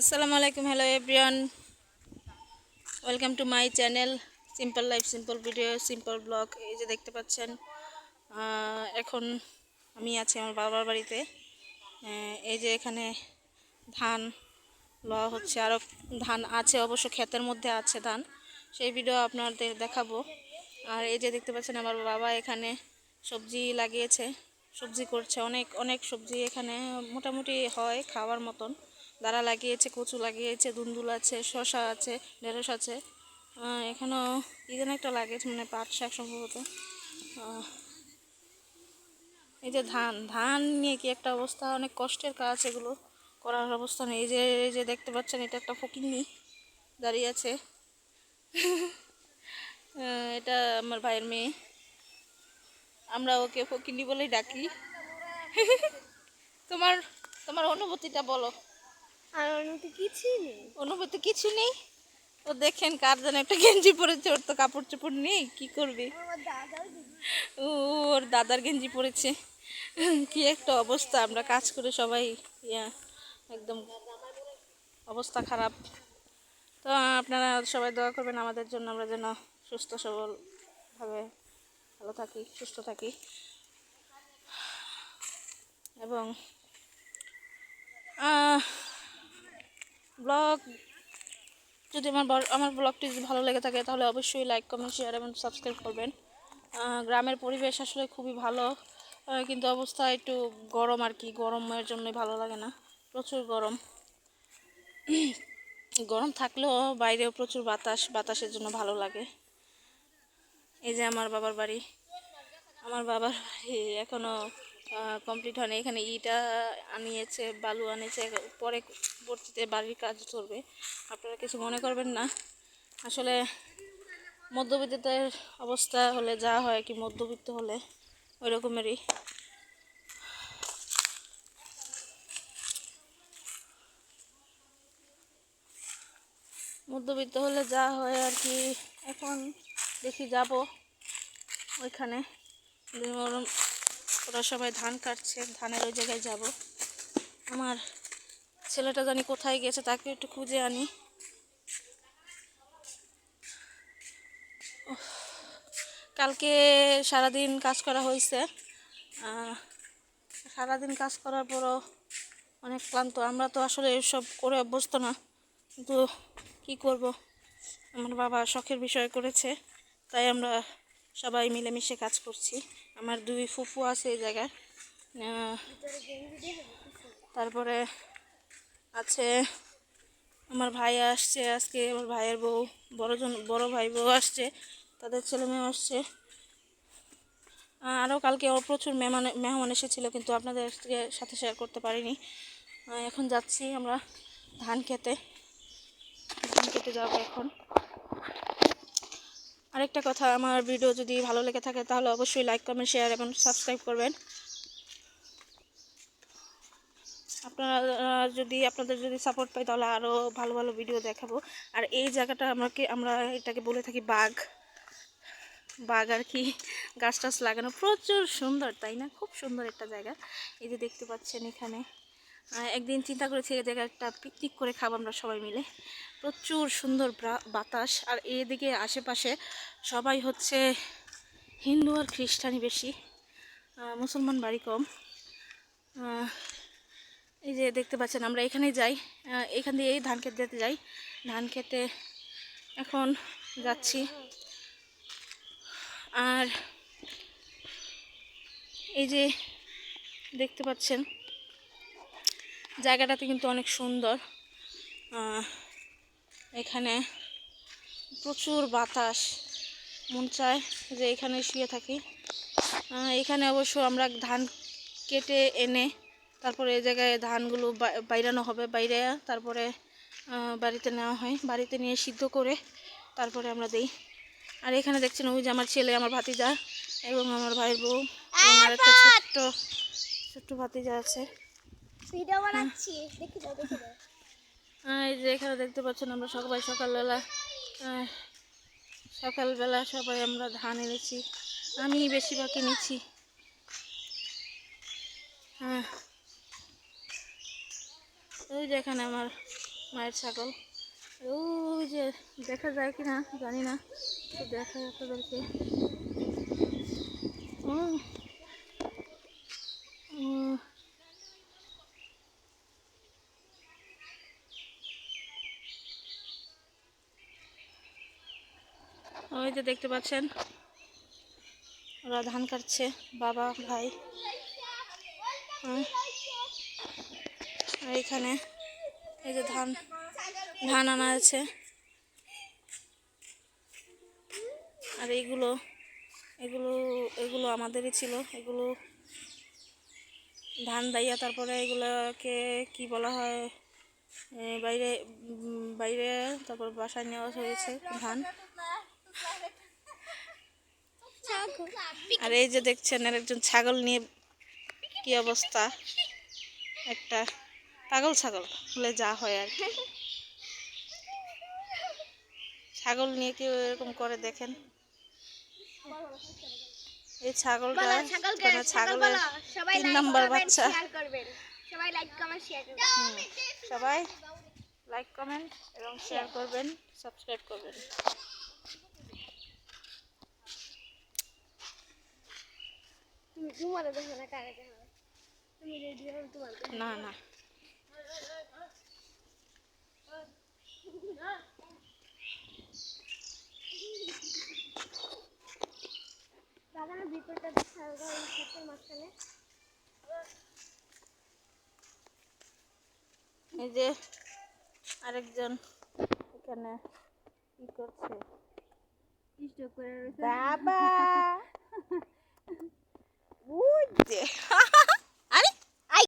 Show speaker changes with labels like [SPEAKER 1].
[SPEAKER 1] আসসালামু আলাইকুম hello everyone welcome to my channel simple life simple video simple blog এই যে দেখতে পাচ্ছেন এখন আমি আছি আমার বাবার বাড়িতে। এই যে এখানে ধান লওয়া হচ্ছে আরও ধান আছে, অবশ্য ক্ষেতের মধ্যে আছে ধান। সেই ভিডিও আপনাদের দেখাবো। আর এই যে দেখতে পাচ্ছেন, আমার বাবা এখানে সবজি লাগিয়েছে, সবজি করছে, অনেক অনেক সবজি এখানে মোটামুটি হয় খাওয়ার মতন। দাঁড়া লাগিয়েছে, কচু লাগিয়েছে, দুন্দুল আছে শশা আছে, ঢেঁড়স আছে। এখানেও কি যেন একটা লাগিয়েছে মানে পাট শাক সম্ভবত। এই যে ধান ধান নিয়ে কি একটা অবস্থা? অনেক কষ্টের কাজ এগুলো করার অবস্থা নেই। এই যে এই যে দেখতে পাচ্ছেন, এটা একটা ফকিন্নি দাঁড়িয়ে আছে। এটা আমার ভাইয়ের মেয়ে। আমরা ওকে ফকিন্নি বলেই ডাকি। তোমার তোমার অনুভূতিটা বলো।
[SPEAKER 2] আর অনুমতি কিছুই নেই।
[SPEAKER 1] অনুভূতি কিছু নেই? ও দেখেন কার যেন একটা গেঞ্জি পরেছে ওর তো কাপড় চোপড় নেই কি করবে? ও ওর দাদার গেঞ্জি পরেছে। কি একটা অবস্থা আমরা কাজ করে সবাই ইয়া একদম অবস্থা খারাপ। তো আপনারা সবাই দোয়া করবেন আমাদের জন্য আমরা যেন সুস্থ সবলভাবে ভালো থাকি সুস্থ থাকি। এবং ব্লগ, যদি আমার আমার ব্লগটি যদি ভালো লেগে থাকে, তাহলে অবশ্যই লাইক কমেন্ট শেয়ার এবং সাবস্ক্রাইব করবেন। গ্রামের পরিবেশ আসলে খুবই ভালো। কিন্তু অবস্থা একটু গরম আর কি, গরমের জন্যই ভালো লাগে না। প্রচুর গরম। গরম থাকলেও বাইরেও প্রচুর বাতাস, বাতাসের জন্য ভালো লাগে। এই যে আমার বাবার বাড়ি। আমার বাবার এখনও কমপ্লিট হয়নি। এখানে ইটা আনিয়েছে, বালু আনিয়েছে, পরে পরবর্তীতে বাড়ির কাজ চলবে আপনারা কিছু মনে করবেন না। আসলে মধ্যবিত্তের অবস্থা হলে যা হয়, কি মধ্যবিত্ত হলে ওই রকমেরই মধ্যবিত্ত হলে যা হয় আর কি, এখন দেখি যাব ওইখানে। ওরা সবাই ধান কাটছে, ধানের ওই জায়গায় যাব। আমার ছেলেটা জানি কোথায় গেছে, তাকে একটু খুঁজে আনি। কালকে সারাদিন কাজ করা হয়েছে। সারাদিন কাজ করার পরও অনেক ক্লান্ত। আমরা তো আসলে এসব করে অভ্যস্ত না। কিন্তু কি করব? আমার বাবা শখের বিষয় করেছে, তাই আমরা সবাই মিলেমিশে কাজ করছি। আমার দুই ফুফু আছে এই জায়গায়। তারপরে আছে আমার ভাই আসছে আজকে, আমার ভাইয়ের বউ বড়জন বড় ভাই বউ আসছে, তাদের ছেলে মেয়ে আসছে। আরও কালকে প্রচুর মেহমান মেহমান এসেছিল, কিন্তু আপনাদের সাথে শেয়ার করতে পারিনি। এখন যাচ্ছি আমরা ধান খেতে। ধান খেতে যাব এখন। আরেকটা কথা, আমার ভিডিও যদি ভালো লেগে থাকে তাহলে অবশ্যই লাইক কমেন্ট শেয়ার এবং সাবস্ক্রাইব করবেন। আপনারা যদি, আপনাদের যদি সাপোর্ট পাই তাহলে আরও ভালো ভালো ভিডিও দেখাবো। আর এই জায়গাটা আমাকে, আমরা এটাকে বলে থাকি বাঘ। বাঘ আর কি, গাছ টাছ লাগানো। প্রচুর সুন্দর, তাই না? খুব সুন্দর একটা জায়গা। এই যে দেখতে পাচ্ছেন এখানে। একদিন চিন্তা করেছি এই জায়গায় একটা পিকনিক করে খাব আমরা সবাই মিলে। প্রচুর সুন্দর বাতাস। আর এদিকে আশেপাশে সবাই হচ্ছে হিন্দু আর খ্রিস্টানি বেশি। মুসলমান বাড়ি কম। এই যে দেখতে পাচ্ছেন আমরা এখানেই যাই। এখান দিয়ে এই ধান খেতে যেতে যাই। ধান খেতে এখন যাচ্ছি। আর এই যে দেখতে পাচ্ছেন জায়গাটাতে কিন্তু অনেক সুন্দর। এখানে প্রচুর বাতাস। মন চায় যে এখানে শুয়ে থাকি। এখানে অবশ্য আমরা ধান কেটে এনে তারপরে এই জায়গায় ধানগুলো বাইরানো হবে, বাইরে তারপরে বাড়িতে নেওয়া হয়। বাড়িতে নিয়ে সিদ্ধ করে তারপরে আমরা দিই। আর এখানে দেখছেন ওই যে আমার ছেলে, আমার ভাতিজা এবং আমার ভাইয়ের বউ এবং আর একটা ছোট্ট ছোট্ট ভাতিজা আছে।
[SPEAKER 2] ভিডিও বানাচ্ছি। দেখে দাও দেখে
[SPEAKER 1] এই যে এখানে দেখতে পাচ্ছেন আমরা সবাই সকালবেলা সকালবেলা সবাই আমরা ধান এনেছি। আমি বেশিরভাগ এনেছি। হ্যাঁ ওই যে এখানে আমার মায়ের ছাগল। ওই যে দেখা যায় কি না জানি না। তো দেখাই আপনাদেরকে। উম। উম। ওই যে দেখতে পাচ্ছেন, ওরা ধান কাটছে, বাবা, ভাই। আর এখানে এই যে ধান ধান আনা আছে আর এইগুলো, এগুলো এগুলো আমাদেরই ছিল, এগুলো ধান দাইয়া, তারপরে এগুলোকে কি বলা হয় বাইরে বাইরে, তারপর বাসায় নেওয়া হয়েছে ধান আর এই যে দেখছেন আর একজন ছাগল নিয়ে কি অবস্থা? একটা পাগল ছাগল বলে যা হয় আর কি। ছাগল নিয়ে কেউ এরকম করে দেখেন। এই ছাগলটা
[SPEAKER 2] বলো, ছাগল
[SPEAKER 1] ছাগলের তিন নম্বর বাচ্চা।
[SPEAKER 2] শেয়ার সবাই লাইক কমেন্ট শেয়ার করবেন।
[SPEAKER 1] হুম, সবাই লাইক কমেন্ট এবং শেয়ার করবেন সাবস্ক্রাইব করবেন।
[SPEAKER 2] তুমি তোমার দেখো না কারে দেখো তুমি রেডি হও তোমার
[SPEAKER 1] না না।
[SPEAKER 2] বাগানের ভিতরটা দেখা যায় এই মাঝখানে।
[SPEAKER 1] এই যে আরেকজন এখানে কি করছে। বাবা! ওই যে